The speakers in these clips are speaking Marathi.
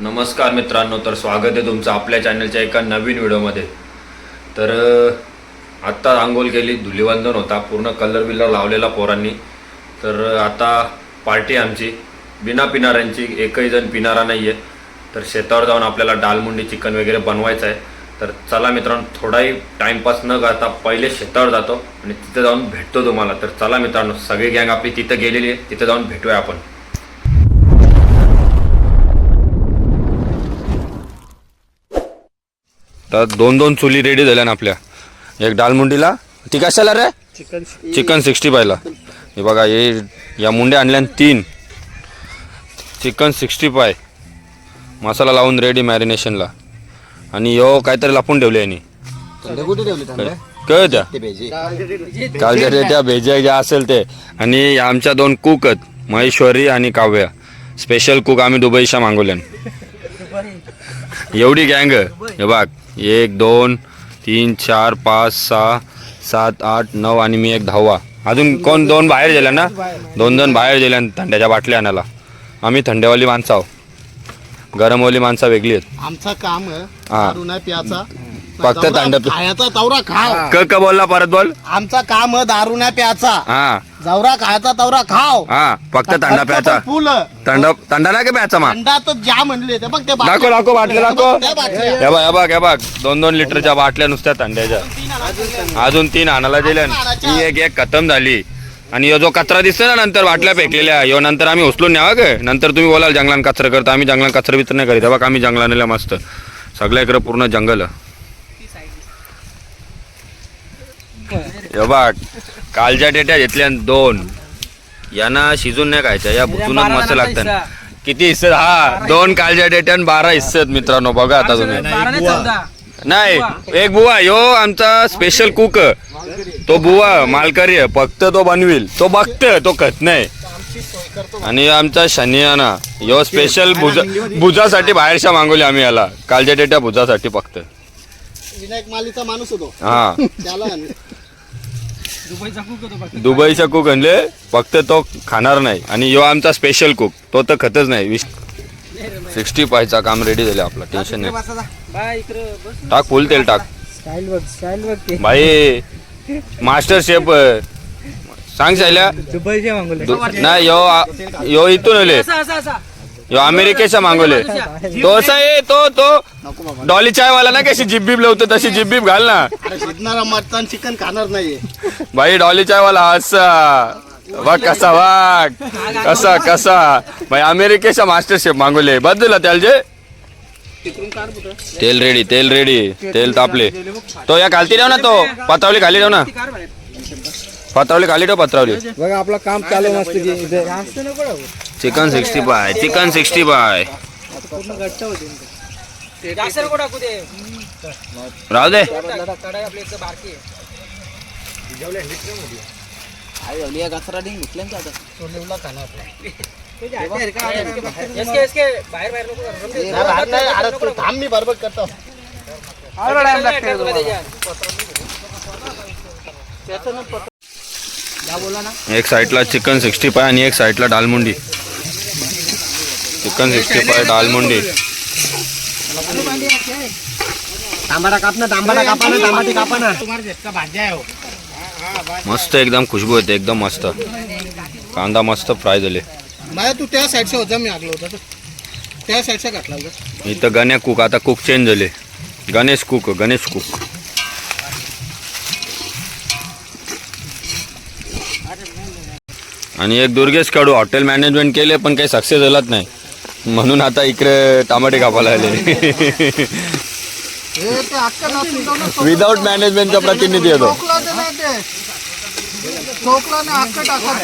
नमस्कार मित्रांनो तर स्वागत आहे तुमचं आपल्या चॅनलच्या एका नवीन व्हिडिओमध्ये. तर आत्ता रांगोल केली धुलीवंदन होता पूर्ण कलर बिलर लावलेला पोरांनी. तर आता पार्टी आमची. बिना पिणाऱ्यांची एकही जण पिणारा नाही आहे तर शेतावर जाऊन आपल्याला डालमुंडी चिकन वगैरे बनवायचं आहे. तर चला मित्रांनो थोडाही टाईमपास न करता पहिले शेतावर जातो आणि तिथं जाऊन भेटतो तुम्हाला. तर चला मित्रांनो सगळी गँग आपली तिथं गेलेली आहे. तिथं जाऊन भेटूया आपण. तर दोन दोन चुली रेडी झाल्या ना आपल्या. एक डालमुंडीला ती कशाला रे? चिकन चिकन सिक्स्टी फायला हे बघा हे या मुंड्या आणल्या तीन. चिकन सिक्स्टी फाय मसाला लावून रेडी मॅरिनेशनला आणि यो काहीतरी लपून ठेवले यांनी. थंडे कळ त्या? कालच्या रेट्या भेज्या ज्या असेल ते. आणि आमच्या दोन कुक आहेत महेश्वरी आणि काव्या. स्पेशल कुक आम्ही दुबईशा मागवल्यान. एवढी गँग हे बघ. एक दोन तीन चार पाच सहा सात आठ नऊ आणि मी एक दहावा. अजून कोण दोन बाहेर गेल्या ना? दोन दोन बाहेर गेल्या थंड्याच्या बाटल्या आणायला. आम्ही थंडेवाली माणसं आहो. गरमवाली माणसं वेगळी आहेत. आमचं काम आहे हा. दारू नाही प्याचा. फक्त थंड पि- खायचा तवरा खाव. क क बोलला परत बोल. आमचा काम आहे दारू नाही प्याचा. हा. जवरा खायचा तवरा खाव. हा फक्त थंडा प्याचा. फुल. थंड थंडा नाही का प्याचा मा? थंडा तर ज्या म्हणले ते बघ ते बाटल्या. दाखव दाखव बाटल्या दाखव. त्या बाटल्या. हे बघ हे बघ हे बघ. दोन दोन लिटरच्या बाटल्या नुसत्या थंड्याच्या अजून तीन आणायला दिल्या. ही एक एक खतम झाली. आणि ह्यो जो कचरा दिसतो ना नंतर बाटल्या फेकलेल्या ह्यो नंतर आम्ही उचलून न्यावा ग. नंतर तुम्ही बोलाल जंगलात कचरा करतो. आम्ही जंगलात कचरा बिचरा नाही करीत. हे बघ आम्ही जंगला नेल्या मस्त. सगळ्या इकडे पूर्ण जंगल. हे बघ कालच्या डेट्या घेतल्या दोन. यांना शिजून नाही खायच्या या भुतूनच मस्त लागतात किती हिस्से हा दोन कालच्या डेट्या आणि बारा हिस्से आहेत मित्रांनो बघा आता तुम्ही. नाही एक बुवा यो आमचा स्पेशल कुक तो बुवा मालकरी आहे फक्त तो बनविल. तो बघत तो खत नाही. आणि आमचा शनियाना यो स्पेशल भुजा भुजासाठी बाहेरच्या मागवली आम्ही याला. कालच्या डेट्या भुजासाठी फक्त. विनायक मालीचा माणूस होतो. हा. दुबईचा कुक आणले फक्त. तो खाणार नाही. आणि यो आमचा स्पेशल कुक तो तर खतच नाही. सिक्स्टी फायचा काम रेडी झाले आपला. टेन्शन नाही. टाक फुल तेल टाक. भाई मास्टर शेफ सांग सायल्या नाही यो यो इथून आले. यो अमेरिकेचा मागवले. तो असा आहे तो तो. डॉली चाय वाला ना कशी जिब्बीब लावतो तशी जिब्बीब घाल ना. शिजणारा मटण चिकन खाणार नाहीये. भाई डॉली चाय वाला असा बघ कसा वाघ? कसा कसा? भाई अमेरिकेचा मास्टर शेफ मागवले बदला त्याला तेल रेडी तेल रेडी तेल तापले. तो या खालती ठेव ना तो. पत्रावली खाली ठेव ना. पत्रावली खाली ठेव पत्रावली. बघा आपलं काम चालू मस्त chicken sixty five chicken sixty five राहू दे. थांब मी बरोबर करतो एक साईडला चिकन सिक्स्टी फाय आणि एक साईडला डालमुंडी चिकन सिक्स्टी फाय डालमुंडी तांबाडा तांबाडा मस्त एकदम खुशबू येते एकदम मस्त. कांदा मस्त फ्राय झाले. माझ्या तू त्या साईडचा होता मी आगलो होता. त्या साईडचा घातला होता. इथं गण्या कुक आता कुक चेंज झाले. गणेश कुक गणेश कुक आणि एक दुर्गेश कडू हॉटेल मॅनेजमेंट केले पण काही सक्सेस झालाच नाही. म्हणून आता इकडे टमाटे कापायला आले. हे विदाऊट मॅनेजमेंटचा प्रतिनिधी येतो.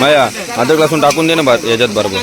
माया अदरक लसूण टाकून दे ना याच्यात बरोबर.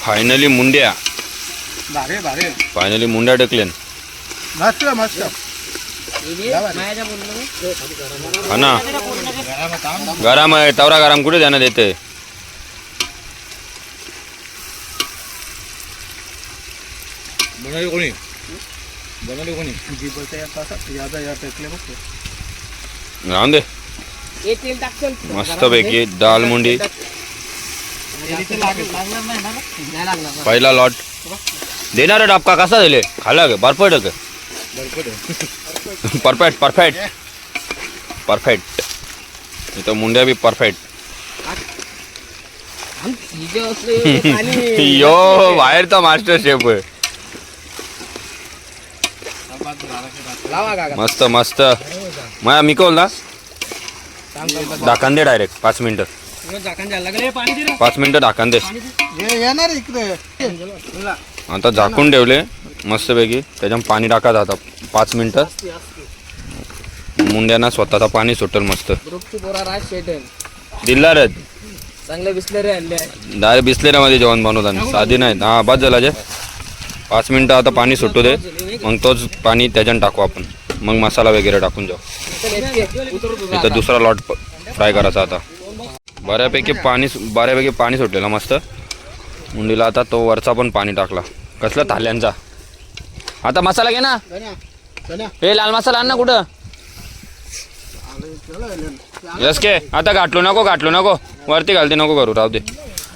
फायनली मुंड्या. भारे भारे. फायनली मुंड्या टेकलेन मस्त मस्त. हा ना. गरम आहे तवरा गरम कुठे जाण्यात येते बनवली कोणी? बनवली कोणी? जी बोलते या तासात याचा या टेकले बघ. राहून दे. हे तेल टाकचल मस्त पैकी दाल मुंडी लागेल लागणार नाही ना नाही लागणार पहिला लॉट. देणार डाबका कसा दिले? खाला ग परफेक्ट ग परफेक्ट परफेक्ट परफेक्ट इथं मुंड्या बी परफेक्ट यो बाहेरचा मास्टर शेफ काका मस्त मस्त. माया मी कोल ना? दाखन दे डायरेक्ट पाच मिनिटं. पाच मिनिटं दाखन दे. ये- येणार इकडे. आता झाकून ठेवले मस्तपैकी. त्याच्यात पाणी टाकायचं आता पाच मिनिटं. मुंड्यांना स्वतःचा पाणी सुटेल मस्त. दिला रे. चांगले बिसलेरे डायरेक्ट बिस्लेऱ्यामध्ये जेवण बनवतात साधी नाही. हा बस झाला जे. पाच मिनिटं आता पाणी सुटू दे. मग तोच पाणी त्याच्यात टाकू आपण. मग मसाला वगैरे टाकून जाऊ. इथं दुसरा लॉट फ्राय करायचा आता. बऱ्यापैकी पाणी सु- बऱ्यापैकी पाणी सुटलेलं मस्त. मुंडीला आता तो वरचा पण पाणी टाकला. कसला थाल्यांचा. आता मसाला घे ना. हे लाल मसाला आण ना कुठं? यस के आता गाठलो नको गाठलो नको. वरती घालते नको करू राहू दे.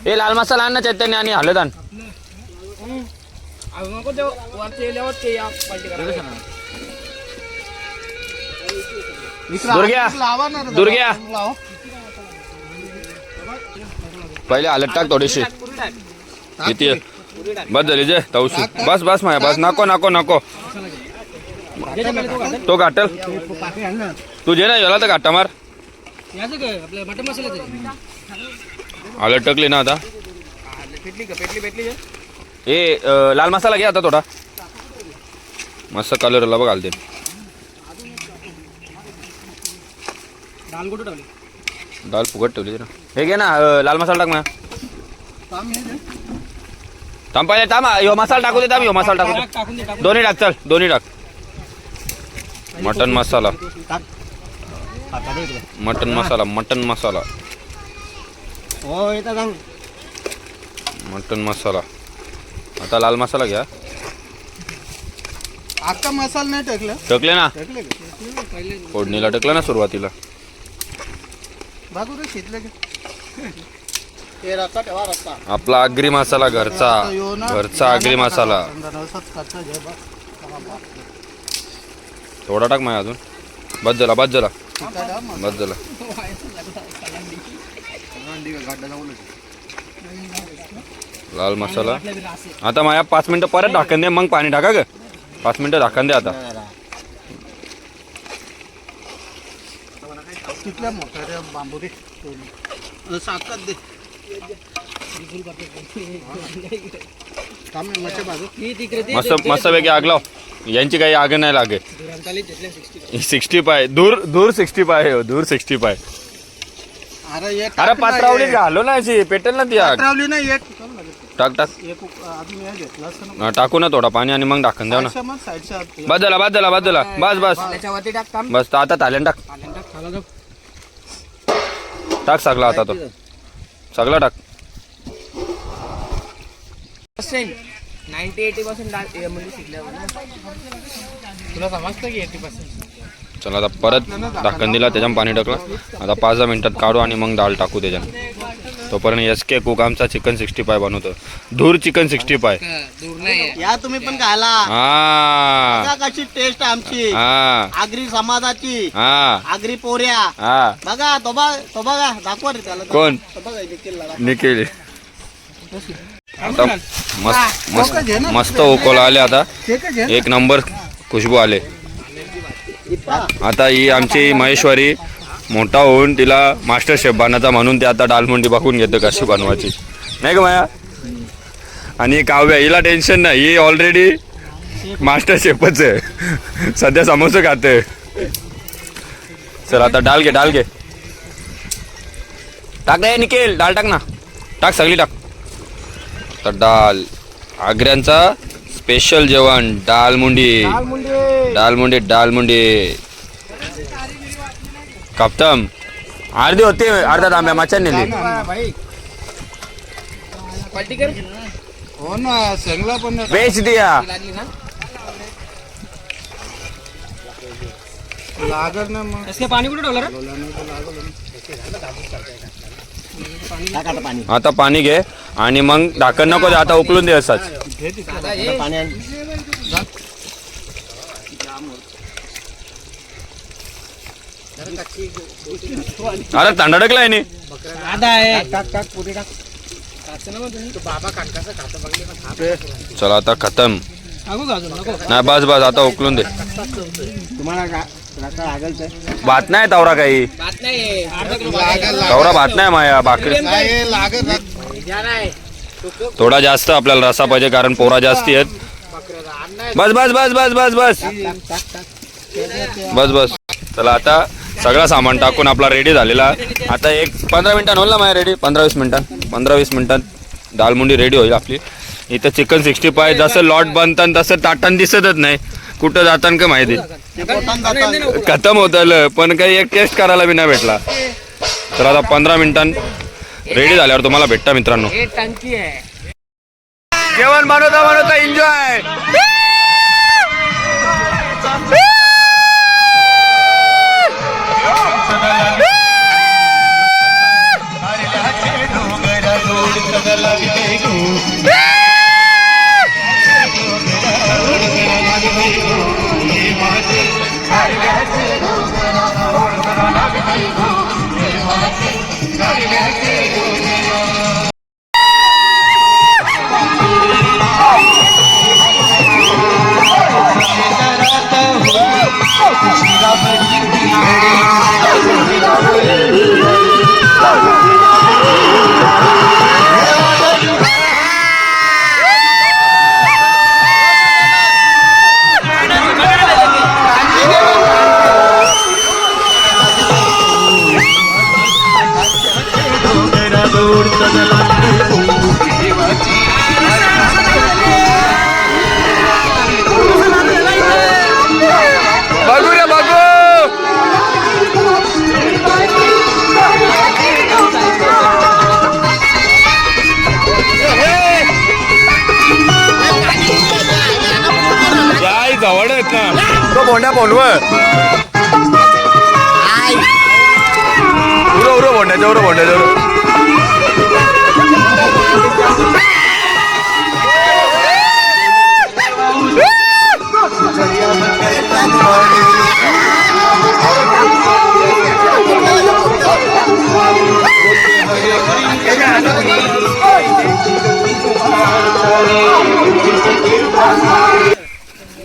हे लाल मसाला आण ना चैतन्य आणि हलत आण. दुर्ग्या दुर्ग्या. पहिले आलट टाक थोडीशी. किती बस झाली जे तवशी बस बस माया बस. नको नको नको. तो घाटल. तुझे ना. तू जे गेला तर घाटा मार. आलट टाकली टकली ना आता. ए लाल मसाला घे आता थोडा. मस्त कलरला बघ घालते दाल फुगट ठेवली ना हे घे ना अं, लाल मसाला टाक ना थांब दे. थांब थांब ह्यो मसाला टाकू दे थांब ह्यो मसाला टाकू टाकून दे. टाकून दोन्ही टाक चल दोन्ही टाक. मटन मसाला. आता दे इकडे. Mutton masala mutton masala. हो सांग मटन मसाला. आता लाल मसाला घ्या. आता मसाला नाही टाकलं. टकले ना? टाकले का? फोडणीला टकलं ना सुरुवातीला. बाजू रे शिजले का? आपला आगरी मसाला घरचा घरचा आगरी मसाला. थोडा टाक माय अजून. बस झाला बस झाला. बस झाला. लाल मसाला. आता माया पाच मिनिटं परत ढाकण दे मग पाणी टाका ग. पाच मिनिटं ढाकण दे आता. तिथल्या मोठ्या बांबू दे. साखर दे ही मस्त मस्त आग लाव. यांची काही आग नाही लागे. दुरांताली घेतले 60 सिक्स्टी पाय. दूर दूर सिक्स्टी पाय आहे हो, दूर सिक्स्टी पाय. अरे पात्रावली घालो ना अशी पेटेल ना ती आग. पात्रावली नाही एक. टाक टाक. एक अजून हे घेतलं असतं ना. हा, टाकू ना थोडा पाणी आणि मग ढाकन द्या ना. साईडच्या मग साईडच्या बस झाला बस झाला बस झाला बस. बस त्याच्यावरती टाक काम बस आता ताल्यान टाक. टाक सगळा आता तो. सगळा टाक. पर्सेंट नाईन्टी एटी पर्सेंट म्हणजे शिकल्यावर ना. तुला समजतं की एटी पर्सेंट चला आता परत ढाकण दिला त्याच्यात पाणी टाकलं. आता पाच दहा मिनिटात काढू आणि मग डाळ टाकू त्याच्यात. तोपर्यंत एस के कुक आमचा चिकन सिक्स्टी फाय बनवतो. धूर चिकन सिक्स्टी फाय दूर नाही या तुम्ही पण खायला. हा. बघा कशी टेस्ट आमची. हा. आगरी समाजाची. हा. आगरी पोऱ्या. हा. बघा तो बघ तो बघा दाखवा रे त्याला. कोण? तो बघा निखिलला दाखवा. निकेल आता मस्त मस्त मस्त उकोला आले आता. एक नंबर खुशबू आले. आता ही आमची महेश्वरी. मोठा होऊन तिला मास्टर शेफ बनायचा म्हणून ते आता डालमुंडी बघून घेतो कशी बनवायची. नाही का माया? आणि काव्या हिला टेन्शन नाही ही ऑलरेडी मास्टर शेफच आहे. सध्या समोसे खाते. चल आता डाल घे डाल घे. टाक रे निकेल डाल टाक ना. टाक सगळी टाक. तर डाल. आग्र्यांचा स्पेशल जेवण डाल मुंडी डाल मुंडी डाल मुंडी कापतम अर्धी होते अर्धा तांब्या माच्या नेली. कर. हो ना सगळं पण वेच दिया. लागली ना लागत ना मग इसके पाणी कुठे ठेवलं टाक आता पाणी. घे आणि मग ढाकण नको दे, आता उकलून दे असाच. दादा पाणी आण. अरे तांडडकलाय नी आधा आहे. टाक टाक पुढे टाक. चला आता खतम. नाही बस बस आता उकलून दे. भात नाही तवरा काही? बात नाही लागत तवरा भात नाही माया भाकरी. थोडा जास्त आपल्याला रसा पाहिजे कारण पोरा जास्ती आहेत. बस बस बस बस बस बस. बस बस. चला आता सगळं सामान टाकून आपला रेडी झालेला. आता एक पंधरा मिनिटां होईल ना माझ्या रेडी पंधरा वीस मिनिटां पंधरा वीस मिनिटांत दालमुंडी रेडी होईल आपली. इथं चिकन सिक्स्टी फाय जसं लॉट बनतात तसं ताटान दिसतच नाही. कुठं जातान का माहिती? खतम होतं पण काही एक टेस्ट करायला बी नाही भेटला. तर आता पंधरा मिनिटां रेडी झाल्यावर तुम्हाला भेटता मित्रांनो. जेवण बनवता बनवता एन्जॉय तो बोंड्या बोंडव उरो उरो बोंड्याच्या उरो बोंड्याच्या उरो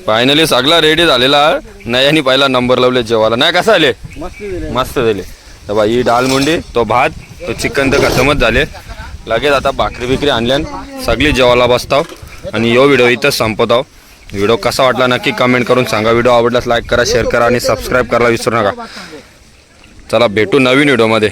फायनली सगळा रेडी झालेला. नयानी पहिला नंबर लावले जेवायला. नाही कसं आले मस्त झाले. तर बा ही डाल मुंडी तो भात तो चिकन तर खतमच झाले. लगेच आता भाकरी बिकरी आणल्यान सगळी जेवायला बसताव. आणि यो व्हिडिओ इथंच संपवताव व्हिडिओ कसा वाटला नक्की कमेंट करून सांगा. व्हिडिओ आवडल्यास लाईक करा शेअर करा आणि सबस्क्राईब करायला विसरू नका. चला भेटू नवीन व्हिडिओमध्ये